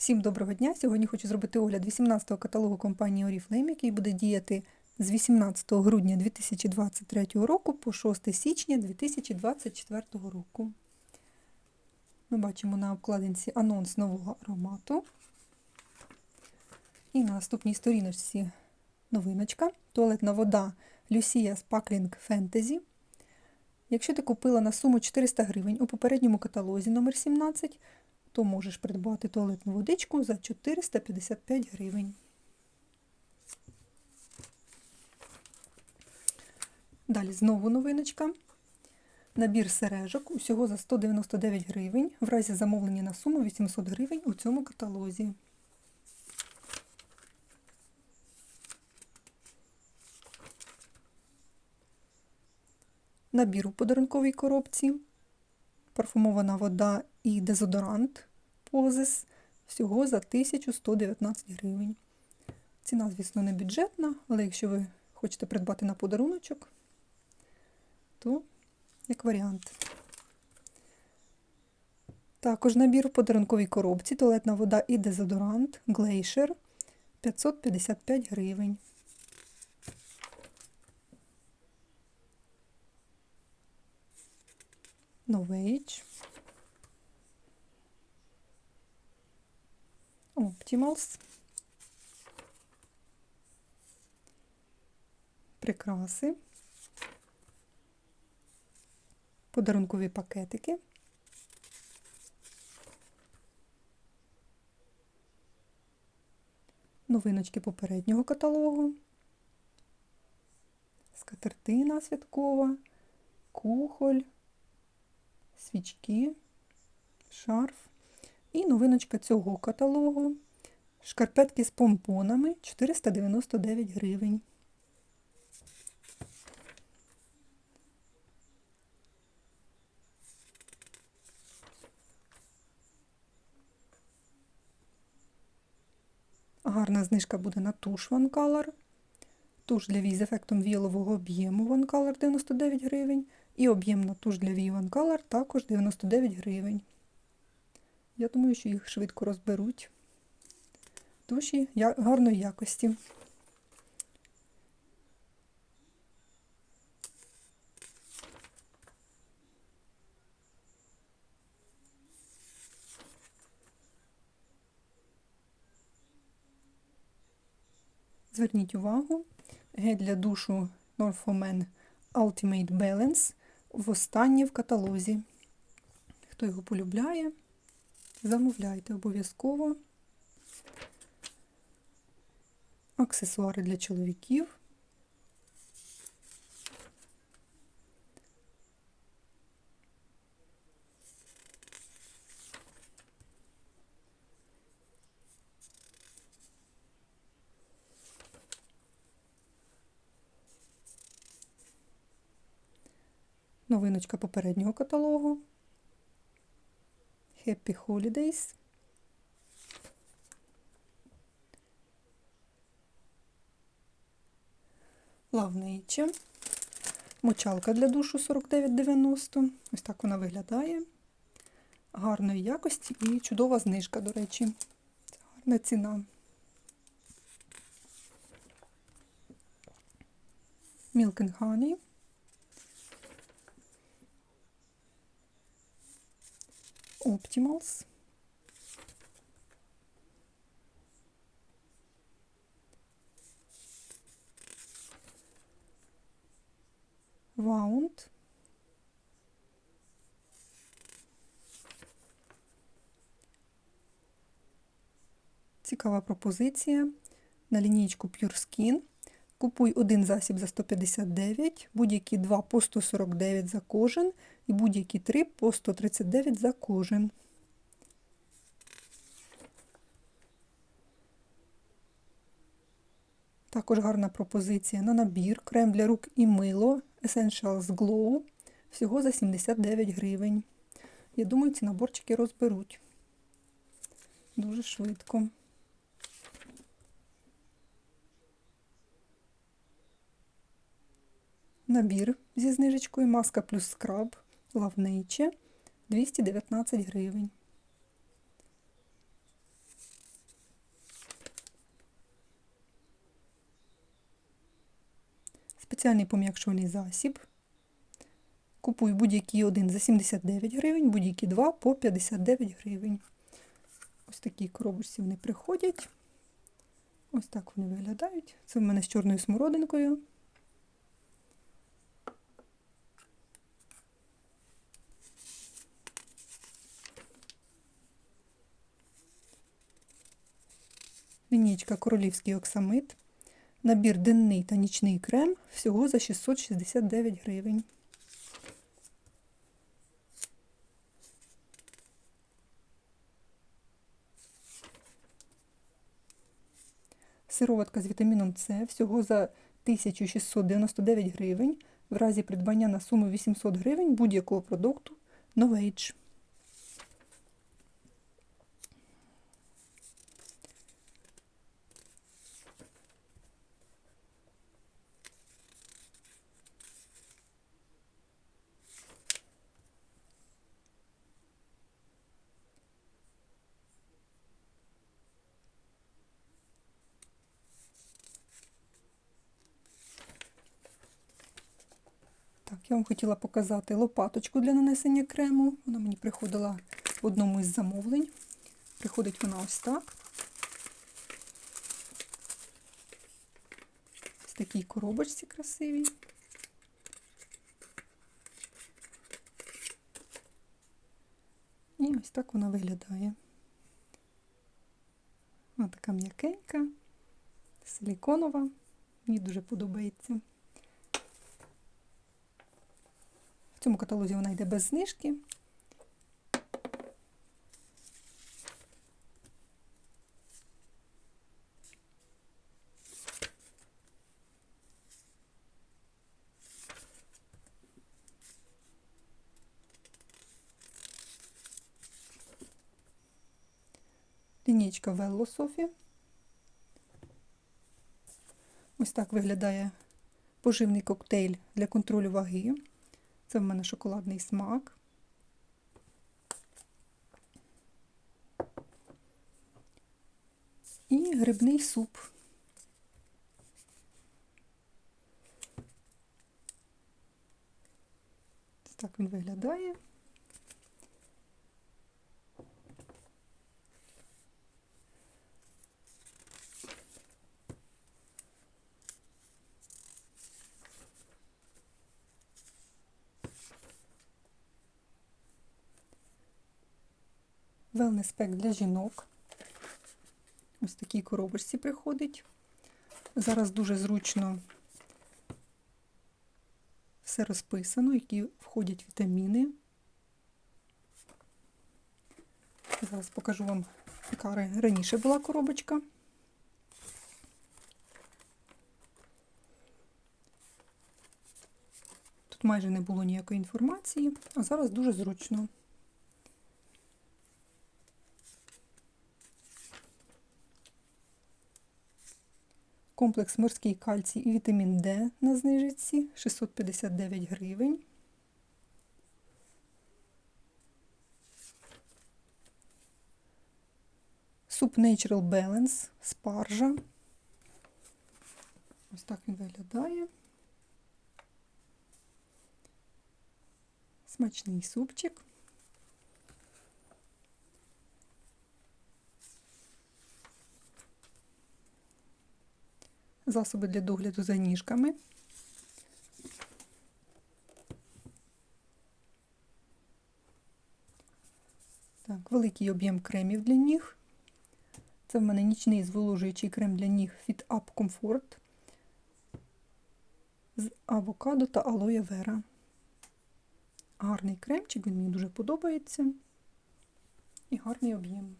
Всім доброго дня! Сьогодні хочу зробити огляд 18-го каталогу компанії Oriflame, який буде діяти з 18 грудня 2023 року по 6 січня 2024 року. Ми бачимо на обкладинці анонс нового аромату. І на наступній сторіночці новиночка. Туалетна вода Lucia Sparkling Fantasy. Якщо ти купила на суму 400 гривень у попередньому каталозі номер 17 то можеш придбати туалетну водичку за 455 гривень. Далі знову новиночка. Набір сережок усього за 199 гривень, в разі замовлення на суму 800 гривень у цьому каталозі. Набір у подарунковій коробці парфумована вода і дезодорант Позис всього за 1119 гривень. Ціна, звісно, не бюджетна, але якщо ви хочете придбати на подаруночок, то як варіант. Також набір у подарунковій коробці, туалетна вода і дезодорант Glacier 555 гривень. Novage. Optimals. Прикраси. Подарункові пакетики. Новиночки попереднього каталогу. Скатертина святкова, кухоль свічки, шарф. І новиночка цього каталогу. Шкарпетки з помпонами 499 гривень. Гарна знижка буде на туш One Color. Туш для вій з ефектом віялового об'єму One Color 99 гривень. І об'ємна туш для One Color також 99 гривень. Я думаю, що їх швидко розберуть. Туші гарної якості. Зверніть увагу, гель для душу Norfomen Ultimate Balance востаннє в каталозі. Хто його полюбляє, замовляйте обов'язково. Аксесуари для чоловіків. Новиночка попереднього каталогу. Happy Holidays. Nature. Мочалка для душу 49,90. Ось так вона виглядає. Гарної якості і чудова знижка, до речі. Це гарна ціна. Milk and Honey. Optimals. Wound. Цікава пропозиція на лінійку Pure Skin. Купуй один засіб за 159, будь-які два по 149 за кожен і будь-які три по 139 за кожен. Також гарна пропозиція на набір, крем для рук і мило Essentials Glow всього за 79 гривень. Я думаю, ці наборчики розберуть дуже швидко. Набір зі знижечкою, маска плюс скраб, лавниче 219 гривень. Спеціальний пом'якшувальний засіб. Купую будь-який один за 79 гривень, будь-які два по 59 гривень. Ось такі коробочці вони приходять. Ось так вони виглядають. Це в мене з чорною смородинкою. Лінійка королівський оксамит. Набір денний та нічний крем всього за 669 гривень. Сироватка з вітаміном С всього за 1699 гривень. В разі придбання на суму 800 гривень будь-якого продукту Novage. Я вам хотіла показати лопаточку для нанесення крему. Вона мені приходила в одному із замовлень. Приходить вона ось так. Ось такій коробочці красивій. І ось так вона виглядає. Вона така м'якенька, силіконова. Мені дуже подобається. В цьому каталозі вона йде без знижки. Лінійка Велло Софі. Ось так виглядає поживний коктейль для контролю ваги. Це в мене шоколадний смак. І грибний суп. Так він виглядає. Pack для жінок. Ось такій коробочці приходить. Зараз дуже зручно все розписано, які входять вітаміни. Зараз покажу вам, яка раніше була коробочка. Тут майже не було ніякої інформації, а зараз дуже зручно. Комплекс морський кальцій і вітамін Д на знижці 659 гривень. Суп Natural Balance, спаржа. Ось так він виглядає. Смачний супчик. Засоби для догляду за ніжками. Так, Великий об'єм кремів для ніг. Це в мене нічний зволожуючий крем для ніг Fit Up Comfort з авокадо та алоє вера. Гарний кремчик, він мені дуже подобається. І гарний об'єм.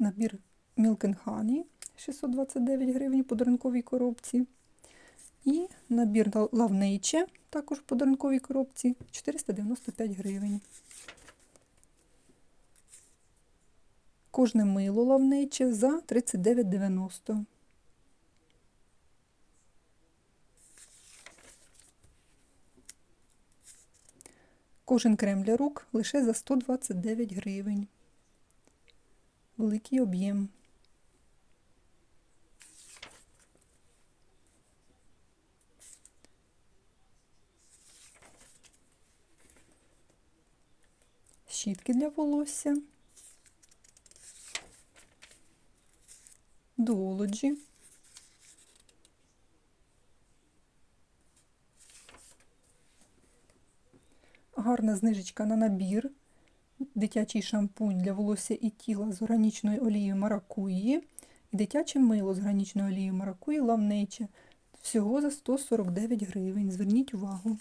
Набір Milk Honey 629 гривень по подарунковій коробці. І набір лавниче, також в подарунковій коробці 495 гривень. Кожне мило лавниче за 39,90. Кожен крем для рук лише за 129 гривень. Великий об'єм. Щітки для волосся. Дуолоджі. Гарна знижечка на набір. Дитячий шампунь для волосся і тіла з органічною олією маракуї. І дитяче мило з органічною олією маракуї лавнече. Всього за 149 гривень. Зверніть увагу.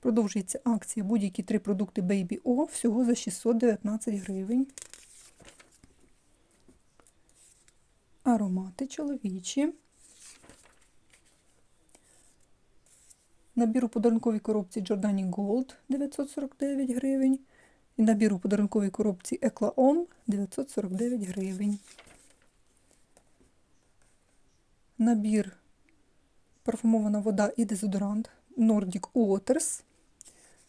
Продовжується акція будь-які три продукти Baby O всього за 619 гривень. Аромати чоловічі. Набір у подарунковій коробці Giordani Gold 949 гривень. І набір у подарунковій коробці Eclaon 949 гривень. Набір парфумована вода і дезодорант Nordic Waters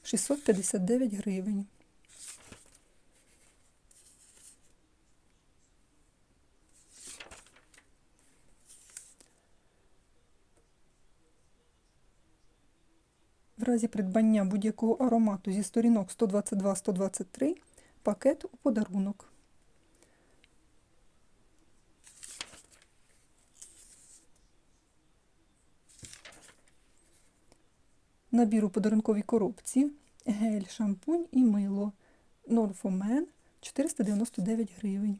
659 гривень. Разі придбання будь-якого аромату зі сторінок 122-123 пакет у подарунок. Набір у подарунковій коробці, гель, шампунь і мило. Norfomen 499 гривень.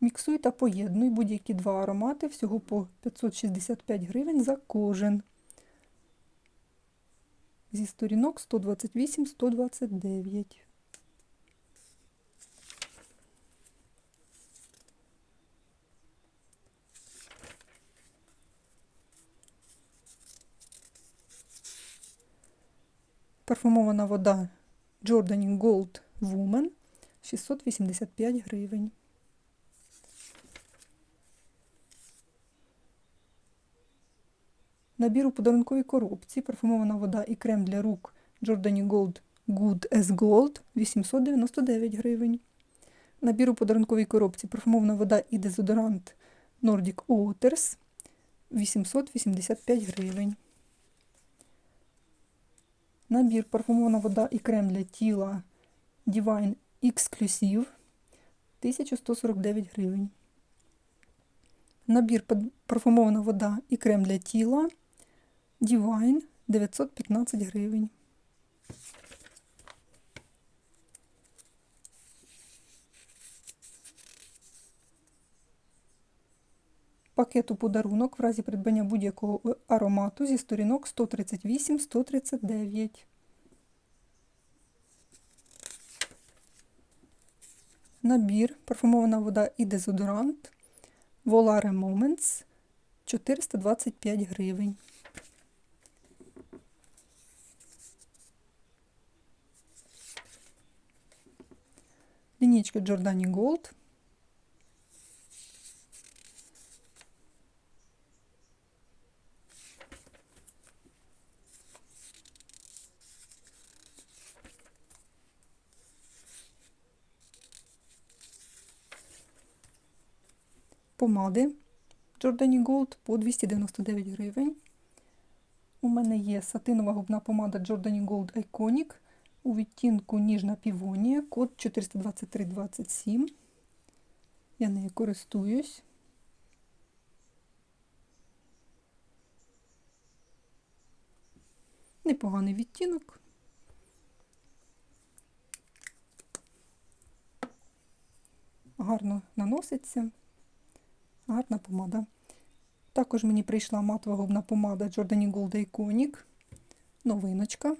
Міксуй та поєднуй будь-які два аромати всього по 565 гривень за кожен. Зі сторінок 128-129. Парфумована вода Jordan Gold Woman 685 гривень. Набір у подарунковій коробці, парфумована вода і крем для рук Giordani Gold Good as Gold 899 гривень. Набір у подарунковій коробці, парфумована вода і дезодорант Nordic Waters 885 гривень. Набір парфумована вода і крем для тіла Divine Exclusive 1149 гривень. Набір парфумована вода і крем для тіла Divine 915 гривень. Пакет у подарунок в разі придбання будь-якого аромату зі сторінок 138-139. Набір, парфумована вода і дезодорант Volare Moments 425 гривень. Лінічка Giordani Gold. Помади Giordani Gold по 299 гривень. У мене є сатинова губна помада Giordani Gold Iconic у відтінку ніжна півонія, код 42327. Я нею користуюсь. Непоганий відтінок. Гарно наноситься, гарна помада. Також мені прийшла матова губна помада Giordani Gold Iconic. Новиночка.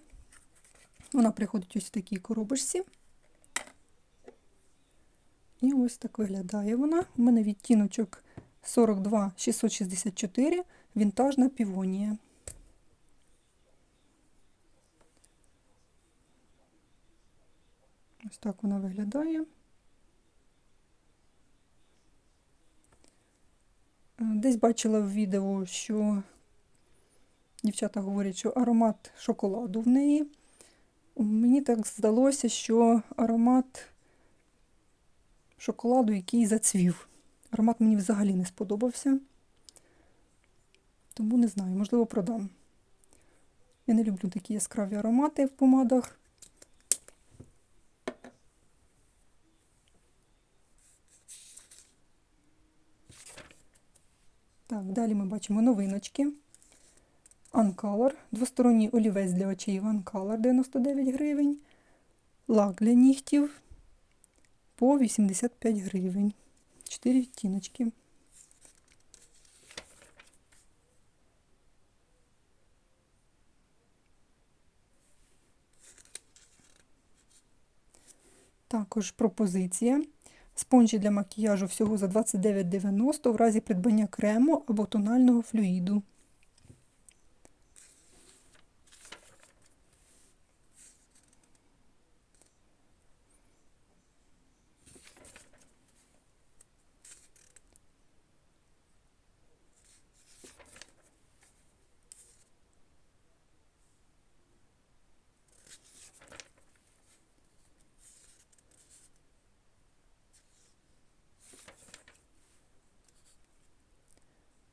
Вона приходить ось в такій коробочці. І ось так виглядає вона. У мене відтіночок 42 664, вінтажна півонія. Ось так вона виглядає. Десь бачила в відео, що дівчата говорять, що аромат шоколаду в неї. Мені так здалося, що аромат шоколаду, який зацвів. Аромат мені взагалі не сподобався. Тому не знаю, можливо, продам. Я не люблю такі яскраві аромати в помадах. Так, далі ми бачимо новиночки. Uncolor, двосторонній олівець для очей Uncolor 99 гривень. Лак для нігтів по 85 гривень. 4 відтіночки. Також пропозиція. Спонжі для макіяжу всього за 29,90 в разі придбання крему або тонального флюїду.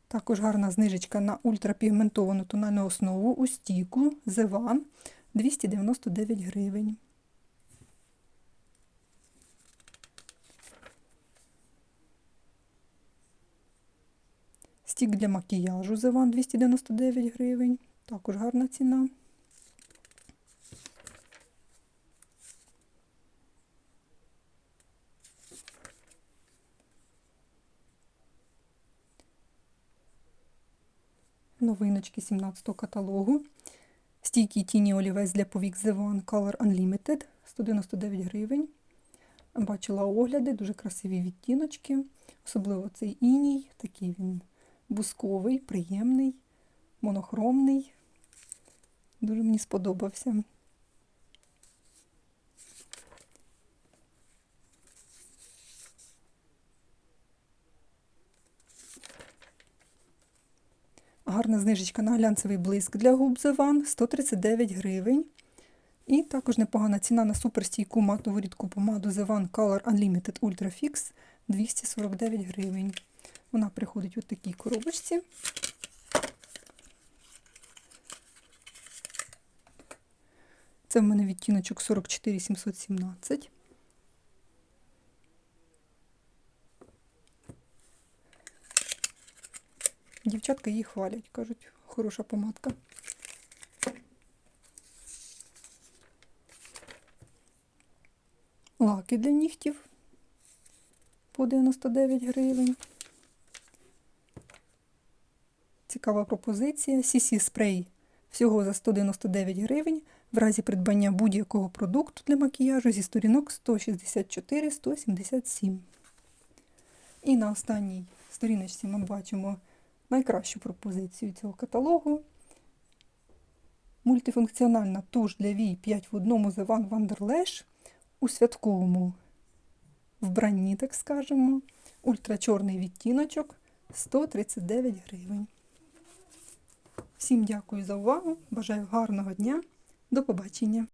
Також гарна знижечка на ультрапігментовану тональну основу у стійку Зева 299 гривень. Стік для макіяжу Зеван 299 гривень. Також гарна ціна. Новиночки 17-го каталогу. Стійкий тіні олівець для повік The One Color Unlimited 199 гривень. Бачила огляди, дуже красиві відтіночки. Особливо цей іній, такий він бусковий, приємний, монохромний. Дуже мені сподобався. Гарна знижечка на глянцевий блиск для губ The One 139 гривень. І також непогана ціна на суперстійку матову рідку помаду The One Color Unlimited Ultra Fix 249 гривень. Вона приходить у такій коробочці. Це в мене відтіночок 44 717. Дівчатка її хвалять, кажуть, хороша помадка. Лаки для нігтів по 99 гривень. Цікава пропозиція. CC спрей всього за 199 гривень в разі придбання будь-якого продукту для макіяжу зі сторінок 164-177. І на останній сторіночці ми бачимо найкращу пропозицію цього каталогу. Мультифункціональна туш для вій 5 в одному The One Wonderlash у святковому вбранні, так скажемо. Ультрачорний відтіночок 139 гривень. Всім дякую за увагу. Бажаю гарного дня. До побачення!